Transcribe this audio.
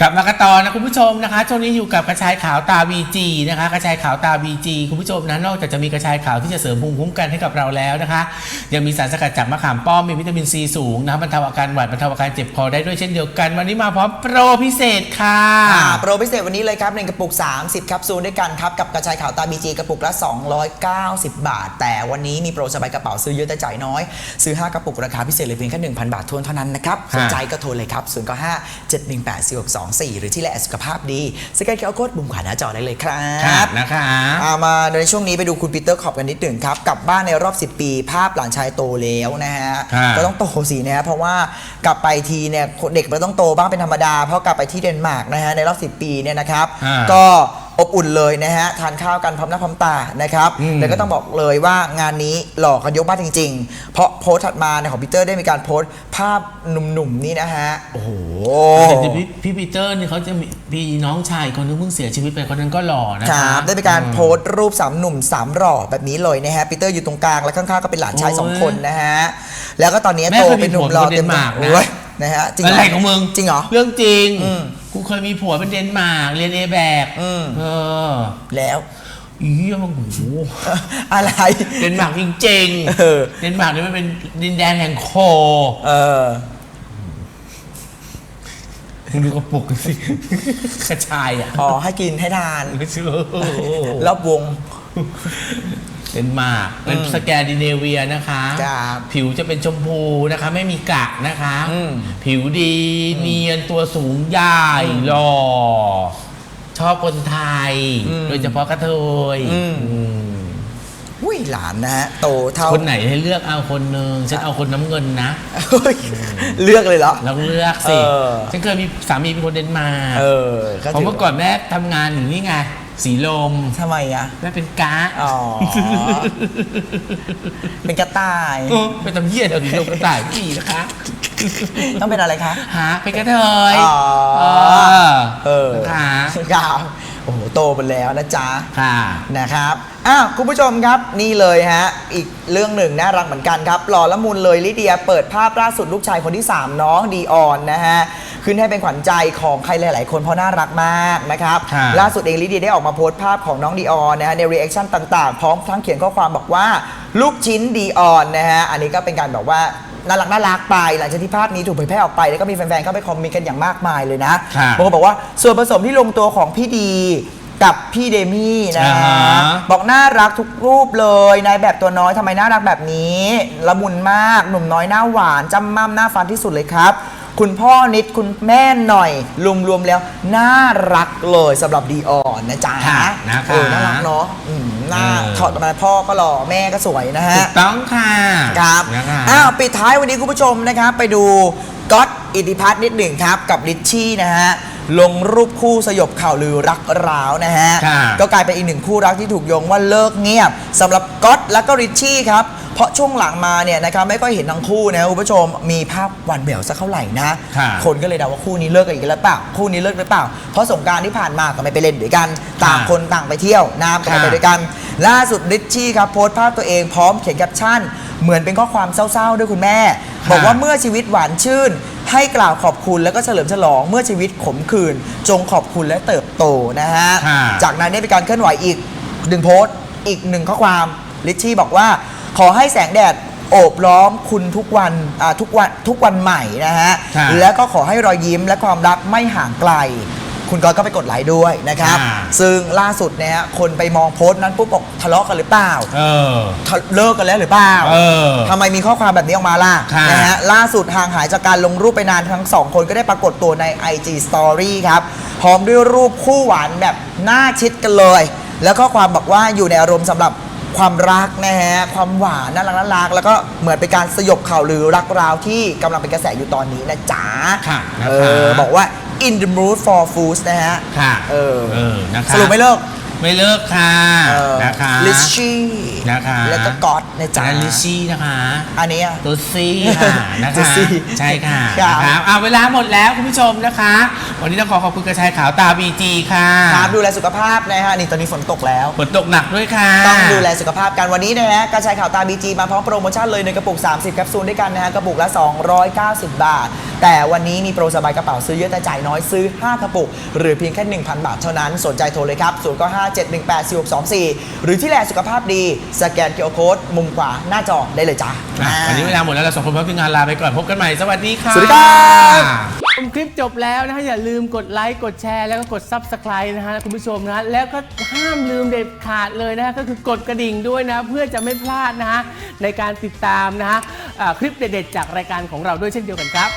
กลับมากันต่อนะคุณผู้ชมนะคะช่วงนี้อยู่กับกระชายขาวตา VG นะคะกระชายขาวตา VG คุณผู้ชมนะนอกจากจะมีกระชายขาวที่จะเสริมภูมิคุ้มกันให้กับเราแล้วนะคะ ยังมีสารสกัดจากมะขามป้อมมีวิตามินซีสูงนะคะบรรเทาอาการหวัดบรรเทาอาการเจ็บคอได้ด้วยเช่นเดียวกัน วันนี้มาพร้อมโปรพิเศษค่ะอ่าโปรพิเศษวันนี้เลยครับหนึ่งกระปุก 30แคปซูลด้วยกันครับกับกระชายขาวตาบีจีกระปุกละ 290 บาท แต่วันนี้มีโปรสบายกระเป๋าซื้อเยอะแต่จ่ายน้อย ซื้อ 5 กระปุกราคาพิเศษเลยเพียงแค่1,000 บาททวนเท่านั้นนะครับสนใจก็โทรเลยครับ0 9 5 7 1 8 4 6 2 4 หรือที่แลสุขภาพดีสแกนเคอร์โค้ดบุมขวาหน้าจอได้เลยครัครับ บนะคะอ่ามาในช่วงนี้ไปดูคุณปีเตอร์ขอบกันนิดหนึ่งครับกลับบ้านในรอบ 10 ปี ภาพหลานชายโตแล้วนะฮะครับก็ต้องโตสินะฮะเพราะว่ากลับไปทีเนี่ยเด็กมันต้องโตบ้างเป็นธรรมดา เพราะกลับไปที่เดนมาร์กนะฮะในรอบ 10 ปีเนี่ยนะครับ อ่าก็ อบอุ่นเลยนะฮะทานข้าวกันพร้อมหน้าพร้อมตานะครับอืมแล้วก็ต้องบอกเลยว่างานนี้หลอกกันยกบ้านจริง ๆ เพราะโพสต์ถัดมาเนี่ยของปีเตอร์ได้มีการโพสต์ภาพหนุ่มๆนี่นะฮะโอ้โห แต่พี่พี่ปีเตอร์นี่เขาจะมีมีน้องชายคนนึงเพิ่งเสียชีวิตไปคนนั้นก็หล่อนะคคะรับ ได้มีการโพสต์รูปสามหนุ่มสามหล่อแบบนี้เลยนะฮะปีเตอร์อยู่ตรงกลางและข้างๆก็เป็นหลานชายสองคนนะฮะแล้วก็ตอนนี้แม่โตเคยมีเป็นหนุ่มหล่อผัวเป็นเต็มเดนมาร์กนะโอ้ยนะฮะจริงเหอะไรของมึงจริงเหรอ เรื่องจริง อืม กูเคยมีผัวเป็นเดนมาร์กเรียนเอแบกอืม เออแล้วอีมันโอ้โหอะไร เดนมาร์กจริงเออเดนมาร์กนี่มันเป็นดินแดนแห่งโคเออ มึงดูกระปุกสิกระชายอะอ๋อ ให้กินให้ทานไม่เชื่อรอบวง เดนมาร์กเป็นสแกนดิเนเวียนะคะ ครับผิวจะเป็นชมพูนะคะ ไม่มีกระนะคะ อืม ผิวดีเนียนตัวสูงใหญ่หล่อชอบคนไทยโดยเฉพาะกระเทยอืมอุ้ยหลานนะฮะโตเท่าคนไหนให้เลือกเอาคนหนึ่งฉันเอาคนน้ำเงินนะเฮ้ยเลือกเลยเหรอเราเลือกสิเออ ฉันเคยมีสามีเป็นคนเดนมาร์กเออก็เพราะถื เมื่อก่อนแม่ทำงานอยู่นี่ไง สีลมทำไมอะแม่เป็นกะอ๋อ เป็นกระต่าย เออเป็นตำเยี่ยเดี๋ยวสีลมกระต่ายพี่นะคะต้องเป็นอะไรคะ หาเป็นกระเทยอ๋อ เออเออค่ะครับโอ้โหโตไปแล้วนะจ๊ะ ค่ะ นะครับ อ้าว คุณผู้ชมครับนี่เลยฮะ อีกเรื่องหนึ่งน่ารักเหมือนกันครับ หล่อละมุนเลยลิเดียเปิดภาพล่าสุดลูกชายคนที่ 3 น้องดีออนนะฮะ ขึ้นให้เป็นขวัญใจของใครหลาย ๆ คนเพราะน่ารักมากนะครับค่ะ ล่าสุดเองลิเดียได้ออกมาโพสต์ภาพของน้องดีออนนะฮะในรีแอคชั่นต่าง ๆ พร้อมทั้งเขียนข้อความบอกว่าลูกชิ้นดีออนนะฮะอันนี้ก็เป็นการแบบว่าน่ารักน่ารักไปหลังจากที่ภาพนี้ถูกเผยแพร่ออกไป แล้วก็มีแฟน ๆ เข้าไปคอมเมนต์กันอย่างมากมายเลยนะค่ะบางคนบอกว่าส่วนผสมที่ลงตัวของพี่ดีกับพี่เดมี่นะอ่าฮะฮะบอกน่ารักทุกรูปเลยนายแบบตัวน้อยทำไมน่ารักแบบนี้ละมุนมากหนุ่มน้อยหน้าหวานจำม่ำหน้าฟันที่สุดเลยครับ คุณพ่อนิดคุณแม่หน่อย รวมๆแล้วน่ารักเลยสำหรับดีออนนะจ๊ะค่ะนะคะ เออน่ารักเนาะอืมหน้าเออถอดออกมาพ่อก็หล่อแม่ก็สวยนะฮะถูกต้องค่ะครับ นะคะ อ้าว ปิดท้ายวันนี้คุณผู้ชมนะครับ ไปดูก๊อตอิทธิพัฒน์นิดหนึ่งครับ กับลิชชี่นะฮะ ลงรูปคู่สยบข่าวลือรักร้าวนะฮะ ค่ะ ก็กลายเป็นอีกหนึ่งคู่รักที่ถูกโยงว่าเลิกเงียบสำหรับก๊อตและก็ริชชี่ครับ เพราะช่วงหลังมาเนี่ยนะครับไม่ค่อยเห็นทั้งคู่นะคุณผู้ชมมีภาพหวานแหววสักเท่าไหร่นะค่ะคนก็เลยเดาว่าคู่นี้เลิกกันอีกแล้วเปล่าคู่นี้เลิกหรือเปล่า เพราะสงกรารที่ผ่านมาก็ไม่ไปเล่นด้วยกันต่างคนต่างไปเที่ยวน้ำก็ไม่ไปด้วยกัน ล่าสุดริชชี่ครับโพสต์ภาพตัวเองพร้อมเขียนแคปชั่น เหมือนเป็นข้อความเศร้าๆ ด้วยคุณแม่บอกว่าเมื่อชีวิตหวานชื่น ให้กล่าวขอบคุณแล้วก็เฉลิมฉลอง เมื่อชีวิตขมขื่นจงขอบคุณและเติบโตนะฮะ ค่ะ จากนั้นได้มีการเคลื่อนไหวอีกหนึ่งโพสต์อีกหนึ่งข้อความลิชชี่บอกว่า ขอให้แสงแดดโอบล้อมคุณทุกวันอ่าทุกวันทุกวันใหม่นะฮะค่ะแล้วก็ขอให้รอยยิ้มและความรักไม่ห่างไกล คุณก๊อตก็ไปกดไลค์ด้วยนะครับค่ะซึ่งล่าสุดเนี่ยฮะคนไปมองโพสต์นั้นปุ๊บบอกทะเลาะกันหรือเปล่าเออ ทะเลิกกันแล้วหรือเปล่า เออ ทำไมมีข้อความแบบนี้ออกมาล่ะค่ะ นะฮะล่าสุดห่างหายจากการลงรูปไปนานทั้งสองคนก็ได้ปรากฏตัวใน IG Story ครับ พร้อมด้วยรูปคู่หวานแบบหน้าชิดกันเลย แล้วก็ความบอกว่าอยู่ในอารมณ์สำหรับ ความรักนะฮะความหวานน่ารักน่ารักแล้วก็เหมือนเป็นการสยบข่าวลือรักราวที่กำลังเป็นกระแสอยู่ตอนนี้นะจ๊ะค่ะนะคะ เออบอกว่า in the mood for foods นะฮะค่ะเออเออนะคะ สรุปไม่เลิก ไม่เลิกค่ะนะคะลิชชี่นะคะแล้วก็ก๊อตนะจ๊ะอันนั้นลิชชี่นะคะ อันเนี้ยตุ๊ซี่ค่ะนะตุ๊คะซี่ใช่ค่ะครับนะครับเอาเวลาหมดแล้วคุณผู้ชมนะคะ วันนี้ต้องขอขอบคุณกระชายขาวตาบีจีค่ะครับดูแลสุขภาพนะฮะนี่ตอนนี้ฝนตกแล้วฝนตกหนักด้วยค่ะ ต้องดูแลสุขภาพกันวันนี้นะฮะกระชายข่าวตาบีจีมาพร้อมโปรโมชั่นเลยในกระปุก 30แคปซูลด้วยกันนะฮะกระปุกละ 290 บาทแต่วันนี้มีโปรสบายกระเป๋าซื้อเยอะแต่จ่ายน้อยซื้อ 5 กระปุก หรือเพียงแค่ 1,000 บาทเท่านั้น สนใจโทรเลยครับ0 9 5 7 1 8 4 6 2 4 หรือที่แลสุขภาพดี สแกนเคอร์โค้ดมุมขวาหน้าจอได้เลยจ้าอะวันนี้เวลาหมดแล้วเราสองคนพร้อมทีมงานลาไปก่อนพบกันใหม่สวัสดีค่ะ สวัสดีครับ ชมคลิปจบแล้วนะคะอย่าลืมกดไลค์กดแชร์แล้วก็กด Subscribe นะฮะคุณผู้ชมนะฮะแล้วก็ห้ามลืมเด็ดขาดเลยนะฮะก็คือกดกระดิ่งด้วยนะ เพื่อจะไม่พลาดนะฮะในการติดตามนะฮะอ่าคลิปเด็ดๆจากรายการของเราด้วยเช่นเดียวกันครับ